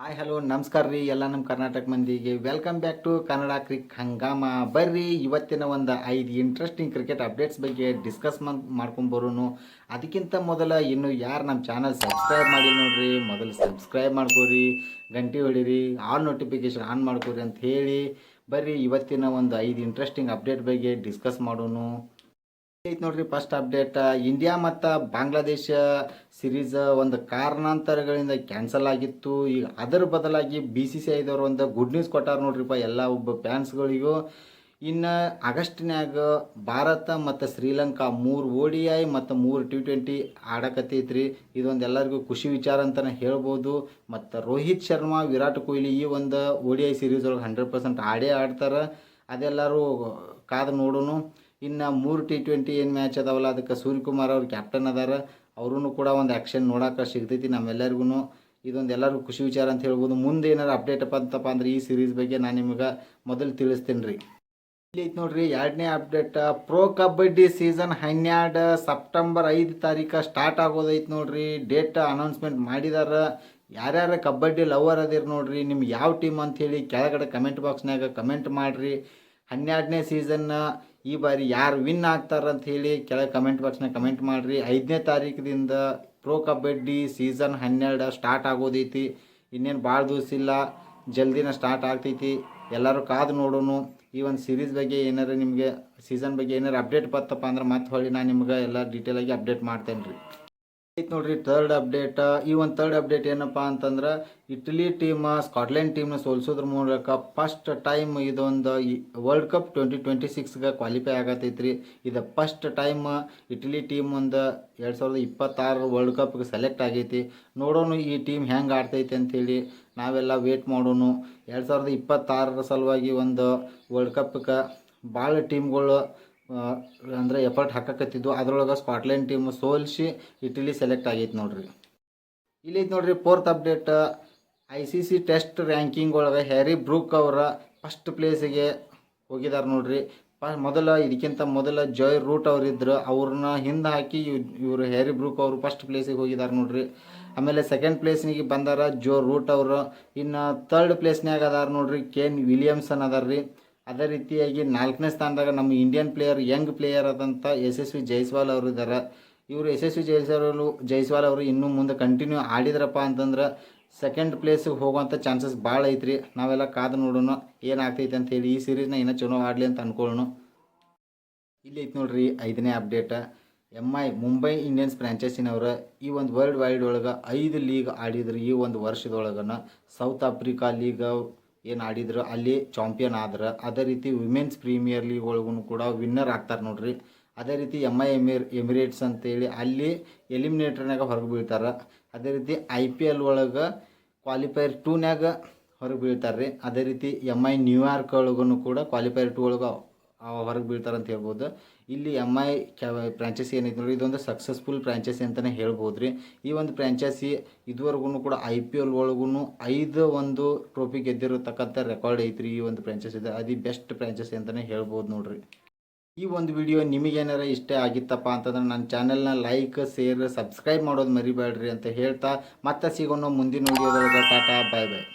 Hi hello ನಮಸ್ಕಾರ ರೀ, ಎಲ್ಲ ನಮ್ಮ ಕರ್ನಾಟಕ ಮಂದಿಗೆ. Welcome back to Kannada cric Hungama ಬರ್ರಿ, ಇವತ್ತಿನ ಒಂದು ಐದು ಇಂಟ್ರೆಸ್ಟಿಂಗ್ ಕ್ರಿಕೆಟ್ ಅಪ್ಡೇಟ್ಸ್ ಬಗ್ಗೆ ಡಿಸ್ಕಸ್ ಮಾಡ್ಕೊಂಬರೋನು ಅದಕ್ಕಿಂತ ಮೊದಲ ಇನ್ನು ಯಾರು ನಮ್ಮ ಚಾನಲ್ ಸಬ್ಸ್ಕ್ರೈಬ್ ಮಾಡಿ ನೋಡ್ರಿ, ಮೊದಲು ಸಬ್ಸ್ಕ್ರೈಬ್ ಮಾಡ್ಕೋರಿ, ಗಂಟೆ ಹೊಡಿರಿ ಆಲ್ ನೋಟಿಫಿಕೇಶನ್ ಆನ್ ಮಾಡ್ಕೋರಿ ಅಂತ ಹೇಳಿ. ಬರ್ರಿ, ಇವತ್ತಿನ ಒಂದು ಐದು ಇಂಟ್ರೆಸ್ಟಿಂಗ್ ಅಪ್ಡೇಟ್ ಬಗ್ಗೆ ಡಿಸ್ಕಸ್ ಮಾಡೋನು. ಐತೆ ನೋಡ್ರಿ ಫಸ್ಟ್ ಅಪ್ಡೇಟ್ ಇಂಡಿಯಾ ಮತ್ತು ಬಾಂಗ್ಲಾದೇಶ ಸಿರೀಸ್ ಒಂದು ಕಾರಣಾಂತರಗಳಿಂದ ಕ್ಯಾನ್ಸಲ್ ಆಗಿತ್ತು. ಈಗ ಅದರ ಬದಲಾಗಿ ಬಿ ಸಿ ಸಿ ಐದವ್ರು ಒಂದು ಗುಡ್ ನ್ಯೂಸ್ ಕೊಟ್ಟಾರ ನೋಡ್ರಿಪ್ಪ ಎಲ್ಲ ಒಬ್ಬ ಫ್ಯಾನ್ಸ್ಗಳಿಗೂ ಇನ್ನು ಆಗಸ್ಟ್ನ್ಯಾಗ ಭಾರತ ಮತ್ತು ಶ್ರೀಲಂಕಾ ಮೂರು ಓ ಡಿ ಐ ಮತ್ತು ಮೂರು ಟಿ ಟ್ವೆಂಟಿ ಆಡಕತ್ತೈತ್ರಿ. ಇದೊಂದು ಎಲ್ಲರಿಗೂ ಖುಷಿ ವಿಚಾರ ಅಂತಲೇ ಹೇಳ್ಬೋದು. ಮತ್ತು ರೋಹಿತ್ ಶರ್ಮಾ, ವಿರಾಟ್ ಕೊಹ್ಲಿ ಈ ಒಂದು ಓ ಡಿ ಐ ಸೀರೀಸ್ ಒಳಗೆ ಹಂಡ್ರೆಡ್ ಪರ್ಸೆಂಟ್ ಆಡೇ ಆಡ್ತಾರೆ. ಅದೆಲ್ಲರೂ ಕಾದು ನೋಡೋನು. ಇನ್ನು ಮೂರು ಟಿ ಟ್ವೆಂಟಿ ಏನು ಮ್ಯಾಚ್ ಅದಾವಲ್ಲ, ಅದಕ್ಕೆ ಸೂರ್ಯಕುಮಾರ್ ಅವ್ರು ಕ್ಯಾಪ್ಟನ್ ಅದಾರ. ಅವ್ರೂ ಕೂಡ ಒಂದು ಆ್ಯಕ್ಷನ್ ನೋಡೋಕೆ ಸಿಗ್ತೈತಿ ನಮ್ಮೆಲ್ಲರಿಗೂ ಇದೊಂದು ಎಲ್ಲರಿಗೂ ಖುಷಿ ವಿಚಾರ ಅಂತ ಹೇಳ್ಬೋದು. ಮುಂದೆ ಏನಾರು ಅಪ್ಡೇಟ್ ಬಂತಪ್ಪ ಅಂದ್ರೆ ಈ ಸೀರೀಸ್ ಬಗ್ಗೆ ನಾನು ನಿಮಗೆ ಮೊದಲು ತಿಳಿಸ್ತೀನಿ ರೀ ಇಲ್ಲಿ ಐತೆ ನೋಡ್ರಿ, ಎರಡನೇ ಅಪ್ಡೇಟ್ ಪ್ರೋ ಕಬಡ್ಡಿ ಸೀಸನ್ ಹನ್ನೆರಡು ಸೆಪ್ಟೆಂಬರ್ ಐದು ತಾರೀಕು ಸ್ಟಾರ್ಟ್ ಆಗೋದೈತೆ ನೋಡ್ರಿ. ಡೇಟ್ ಅನೌನ್ಸ್ಮೆಂಟ್ ಮಾಡಿದಾರ. ಯಾರ್ಯಾರ ಕಬಡ್ಡಿ ಲವರ್ ಅದಿರಿ ನೋಡ್ರಿ ನಿಮ್ಗೆ ಯಾವ ಟೀಮ್ ಅಂಥೇಳಿ ಕೆಳಗಡೆ ಕಮೆಂಟ್ ಬಾಕ್ಸ್ನಾಗ ಕಮೆಂಟ್ ಮಾಡಿರಿ. ಹನ್ನೆರಡನೇ ಸೀಸನ್ನ ಈ ಬಾರಿ ಯಾರು ವಿನ್ ಆಗ್ತಾರ ಅಂತ ಹೇಳಿ ಕೆಳಗೆ ಕಮೆಂಟ್ ಬಾಕ್ಸ್ನಾಗ ಕಮೆಂಟ್ ಮಾಡಿರಿ. ಐದನೇ ತಾರೀಕಿನಿಂದ ಪ್ರೋ ಕಬಡ್ಡಿ ಸೀಸನ್ ಹನ್ನೆರಡು ಸ್ಟಾರ್ಟ್ ಆಗೋದೈತಿ. ಇನ್ನೇನು ಭಾಳ ದಿವಸ ಇಲ್ಲ, ಜಲ್ದಿನ ಸ್ಟಾರ್ಟ್ ಆಗ್ತೈತಿ. ಎಲ್ಲರೂ ಕಾದು ನೋಡೋನು. ಈ ಒಂದು ಸೀರೀಸ್ ಬಗ್ಗೆ ಏನಾರು ನಿಮಗೆ ಸೀಸನ್ ಬಗ್ಗೆ ಏನಾರು ಅಪ್ಡೇಟ್ ಬತ್ತಪ್ಪ ಅಂದ್ರೆ ಮತ್ತೆ ಹೊಳ್ಳಿ ನಾನು ನಿಮ್ಗೆ ಎಲ್ಲ ಡೀಟೇಲಾಗಿ ಅಪ್ಡೇಟ್ ಮಾಡ್ತೇನೆ ರೀ ಐತೆ ನೋಡ್ರಿ ಥರ್ಡ್ ಅಪ್ಡೇಟ್ ಈ ಒಂದು ಥರ್ಡ್ ಅಪ್ಡೇಟ್ ಏನಪ್ಪ ಅಂತಂದ್ರೆ ಇಟಲಿ ಟೀಮ್ ಸ್ಕಾಟ್ಲೆಂಡ್ ಟೀಮ್ನ ಸೋಲ್ಸೋದ್ರ ಮೂಲಕ ಫಸ್ಟ್ ಟೈಮ್ ಇದೊಂದು ವರ್ಲ್ಡ್ ಕಪ್ ಟ್ವೆಂಟಿ ಟ್ವೆಂಟಿ ಸಿಕ್ಸ್ಗೆ ಕ್ವಾಲಿಫೈ ಆಗತೈತ್ರಿ. ಇದು ಫಸ್ಟ್ ಟೈಮ್ ಇಟಲಿ ಟೀಮ್ ಒಂದು ಎರಡು ಸಾವಿರದ ಇಪ್ಪತ್ತಾರು ವರ್ಲ್ಡ್ ಕಪ್ಗೆ ಸೆಲೆಕ್ಟ್ ಆಗೈತಿ. ನೋಡೋಣ ಈ ಟೀಮ್ ಹೆಂಗೆ ಆಡ್ತೈತಿ ಅಂತೇಳಿ ನಾವೆಲ್ಲ ವೇಟ್ ಮಾಡೋನು. ಎರಡು ಸಾವಿರದ ಇಪ್ಪತ್ತಾರರ ಸಲುವಾಗಿ ಒಂದು ವರ್ಲ್ಡ್ ಕಪ್ಗೆ ಭಾಳ ಟೀಮ್ಗಳು ಅಂದರೆ ಎಫರ್ಟ್ ಹಾಕಕತ್ತಿದ್ದು ಅದರೊಳಗೆ ಸ್ಕಾಟ್ಲೆಂಡ್ ಟೀಮ್ ಸೋಲ್ಸಿ ಇಟಲಿ ಸೆಲೆಕ್ಟ್ ಆಗೈತೆ ನೋಡ್ರಿ. ಇಲ್ಲಿ ನೋಡಿರಿ fourth update I C C test ranking ಒಳಗೆ ಹ್ಯಾರಿ ಬ್ರೂಕ್ ಅವರ ಫಸ್ಟ್ ಪ್ಲೇಸಿಗೆ ಹೋಗಿದ್ದಾರೆ ನೋಡ್ರಿ. ಪ, ಮೊದಲ ಇದಕ್ಕಿಂತ ಮೊದಲ ಜಾಯ್ ರೂಟ್ ಅವರಿದ್ದರು ಅವ್ರನ್ನ ಹಿಂದೆ ಹಾಕಿ ಇವರು ಹ್ಯಾರಿ ಬ್ರೂಕ್ ಅವರು ಫಸ್ಟ್ ಪ್ಲೇಸಿಗೆ ಹೋಗಿದ್ದಾರೆ ನೋಡ್ರಿ. ಆಮೇಲೆ ಸೆಕೆಂಡ್ ಪ್ಲೇಸ್ನಿಗೆ ಬಂದಾರ ಜೋ ರೂಟ್ ಅವರು. ಇನ್ನು ತರ್ಡ್ ಪ್ಲೇಸ್ನಾಗ ಅದಾರ ನೋಡ್ರಿ ಕೇನ್ ವಿಲಿಯಮ್ಸನ್ ಅದಾರ ಅದೇ ರೀತಿಯಾಗಿ ನಾಲ್ಕನೇ ಸ್ಥಾನದಾಗ ನಮ್ಮ ಇಂಡಿಯನ್ ಪ್ಲೇಯರ್ ಯಂಗ್ ಪ್ಲೇಯರ್ ಆದಂಥ ಯಶಸ್ವಿ ಜೈಸ್ವಾಲ್ ಅವರು ಇದ್ದಾರೆ ಇವರು ಯಶಸ್ವಿ ಜೈಸ್ವಾಲ್ ಜೈಸ್ವಾಲ್ ಅವರು ಇನ್ನೂ ಮುಂದೆ ಕಂಟಿನ್ಯೂ ಆಡಿದ್ರಪ್ಪ ಅಂತಂದ್ರೆ ಸೆಕೆಂಡ್ ಪ್ಲೇಸಿಗೆ ಹೋಗುವಂಥ ಚಾನ್ಸಸ್ ಭಾಳ ಐತ್ರಿ. ನಾವೆಲ್ಲ ಕಾದು ನೋಡೋಣ ಏನಾಗ್ತೈತೆ ಅಂತ ಹೇಳಿ ಈ ಸೀರೀಸ್ನ ಇನ್ನೂ ಚಲೋ ಆಡಲಿ ಅಂತ ಅಂದ್ಕೊಳ್ಳೋಣ ಇಲ್ಲಿ ಐತೆ ನೋಡ್ರಿ ಐದನೇ update M I Mumbai Indians ಫ್ರಾಂಚೈಸಿನವ್ರು ಈ ಒಂದು ವರ್ಲ್ಡ್ ವೈಡ್ ಒಳಗೆ ಐದು ಲೀಗ್ ಆಡಿದ್ರು ಈ ಒಂದು ವರ್ಷದೊಳಗನ. ಸೌತ್ ಆಫ್ರಿಕಾ ಲೀಗ್ ಏನು ಆಡಿದ್ರು ಅಲ್ಲಿ ಚಾಂಪಿಯನ್ ಆದ್ರೆ. ಅದೇ ರೀತಿ ವಿಮೆನ್ಸ್ ಪ್ರೀಮಿಯರ್ ಲೀಗ್ ಒಳಗೂ ಕೂಡ ವಿನ್ನರ್ ಆಗ್ತಾರೆ ನೋಡ್ರಿ. ಅದೇ ರೀತಿ ಎಂ ಐ ಎಮಿರ್ ಎಮಿರೇಟ್ಸ್ ಅಂತೇಳಿ ಅಲ್ಲಿ ಎಲಿಮಿನೇಟರ್ನಾಗ ಹೊರಗೆ ಬೀಳ್ತಾರೆ. ಅದೇ ರೀತಿ ಐ ಪಿ ಎಲ್ ಒಳಗೆ ಕ್ವಾಲಿಫೈರ್ ಟೂನ್ಯಾಗ ಹೊರಗೆ ಬೀಳ್ತಾರೆ ರೀ ಅದೇ ರೀತಿ ಎಂ ಐ ನ್ಯೂಯಾರ್ಕ್ ಒಳಗೂ ಕೂಡ ಕ್ವಾಲಿಫೈರ್ ಟೂ ಒಳಗೆ ಹೊರಗೆ ಬೀಳ್ತಾರೆ ಅಂತ ಹೇಳ್ಬೋದು. ಇಲ್ಲಿ ಎಂ ಐ ಕ್ಯಾ ಫ್ರಾಂಚೈಸಿ ಏನೈತೆ ನೋಡಿ ಇದೊಂದು ಸಕ್ಸಸ್ಫುಲ್ ಫ್ರಾಂಚೈಸಿ ಅಂತಲೇ ಹೇಳ್ಬೋದು ರೀ ಈ ಒಂದು ಫ್ರಾಂಚೈಸಿ ಇದುವರೆಗೂ ಕೂಡ ಐ ಪಿ ಎಲ್ ಒಳಗೂ ಐದು ಒಂದು ಟ್ರೋಫಿ ಗೆದ್ದಿರತಕ್ಕಂಥ ರೆಕಾರ್ಡ್ ಐತ್ರಿ ಈ ಒಂದು ಫ್ರಾಂಚೈಸಿ ಇದೆ. ಅದು ಬೆಸ್ಟ್ ಫ್ರಾಂಚೈಸಿ ಅಂತಲೇ ಹೇಳ್ಬೋದು ನೋಡ್ರಿ. ಈ ಒಂದು ವಿಡಿಯೋ ನಿಮಗೇನಾರ ಇಷ್ಟ ಆಗಿತ್ತಪ್ಪ ಅಂತಂದ್ರೆ ನನ್ನ ಚಾನೆಲ್ನ ಲೈಕ್ ಶೇರ್ ಸಬ್ಸ್ಕ್ರೈಬ್ ಮಾಡೋದು ಮರಿಬೇಡ್ರಿ ಅಂತ ಹೇಳ್ತಾ, ಮತ್ತೆ ಸಿಗೋಣ ಮುಂದಿನ ವಿಡಿಯೋದೊಳಗೆ ಟಾಟಾ ಬಾಯ್ ಬಾಯ್